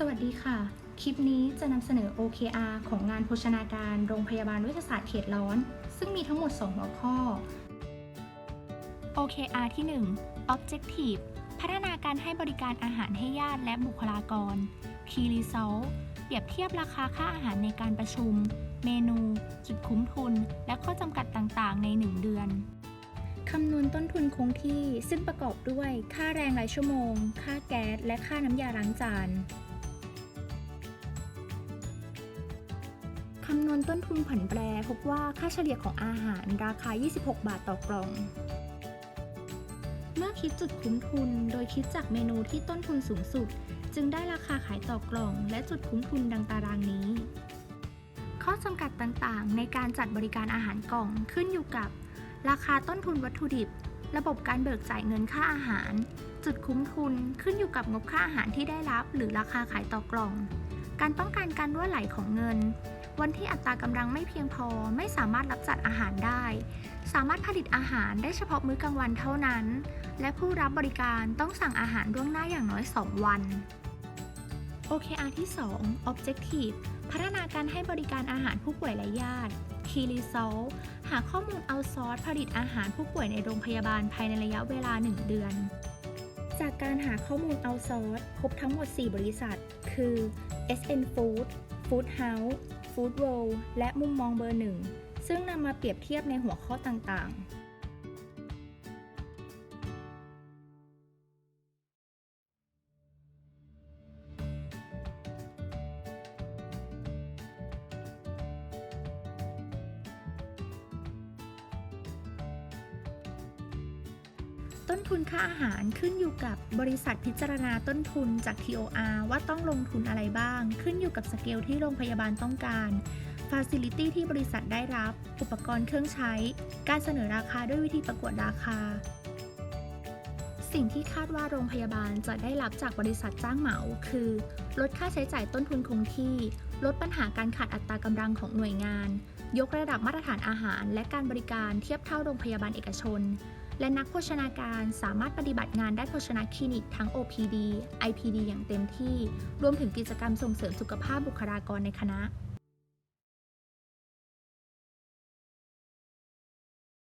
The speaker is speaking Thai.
สวัสดีค่ะ คลิปนี้จะนำเสนอ OKR ของงานโภชนาการโรงพยาบาลเวชศาสตร์เขตร้อน ซึ่งมีทั้งหมด 2 หัวข้อ OKR ที่ 1 Objective พัฒนาการให้บริการอาหารให้ญาติและบุคลากร Key Result เปรียบเทียบราคาค่าอาหารในการประชุม เมนู จุดคุ้มทุน และข้อจำกัดต่างๆ ใน 1 เดือนคำนวณต้นทุนคงที่ซึ่งประกอบด้วยค่าแรงรายชั่วโมง ค่าแก๊ส และค่าน้ำยาล้างจาน คำนวณต้นทุนผันแปร พบว่าค่าเฉลี่ยของอาหารราคา 26 บาทต่อกล่อง เมื่อคิดจุดคุ้มทุนโดยคิดจากเมนูที่ต้นทุนสูงสุด จึงได้ราคาขายต่อกล่อง และจุดคุ้มทุนดังตารางนี้ ข้อจำกัดต่างๆ ในการจัดบริการอาหารกล่องขึ้นอยู่กับ ราคาต้นทุนวัตถุดิบ ระบบการเบิกจ่ายเงินค่าอาหาร จุดคุ้มทุนขึ้นอยู่กับงบค่าอาหารที่ได้รับ หรือราคาขายต่อกล่อง การป้องกันการรั่วไหลของเงิน วันที่อัตรากำลังไม่เพียงพอไม่สามารถรับจัดอาหารได้ สามารถผลิตอาหารได้เฉพาะมื้อกลางวันเท่านั้น และผู้รับบริการต้องสั่งอาหารล่วงหน้าอย่างน้อย 2 วัน OKR ที่ 2 Objective พัฒนาการให้บริการอาหารผู้ป่วยและญาติ Key Result หาข้อมูลเอาซอสผลิตอาหารผู้ป่วยในโรงพยาบาลภายในระยะเวลา 1 เดือน จากการหาข้อมูลเอาซอสพบทั้งหมด 4 บริษัท คือ SN Food Food House Food World และมุมมองเบอร์หนึ่งซึ่งนำมาเปรียบเทียบในหัวข้อต่างๆ ต้นทุนค่าอาหารขึ้นอยู่กับบริษัทพิจารณาต้นทุนจาก TOR ว่าต้องลงทุนอะไรบ้าง ขึ้นอยู่กับสเกลที่โรงพยาบาลต้องการ Facility ที่บริษัทได้รับ อุปกรณ์เครื่องใช้ การเสนอราคาด้วยวิธีประกวดราคา สิ่งที่คาดว่าโรงพยาบาลจะได้รับจากบริษัทจ้างเหมา คือ ลดค่าใช้จ่ายต้นทุนคงที่ ลดปัญหาการขาดอัตรากำลังของหน่วยงาน ยกระดับมาตรฐานอาหาร และการบริการเทียบเท่าโรงพยาบาลเอกชน และนักโภชนาการสามารถปฏิบัติงานด้านโภชนาคลินิกทั้ง OPD IPD อย่างเต็มที่ รวมถึงกิจกรรมส่งเสริมสุขภาพบุคลากรในคณะ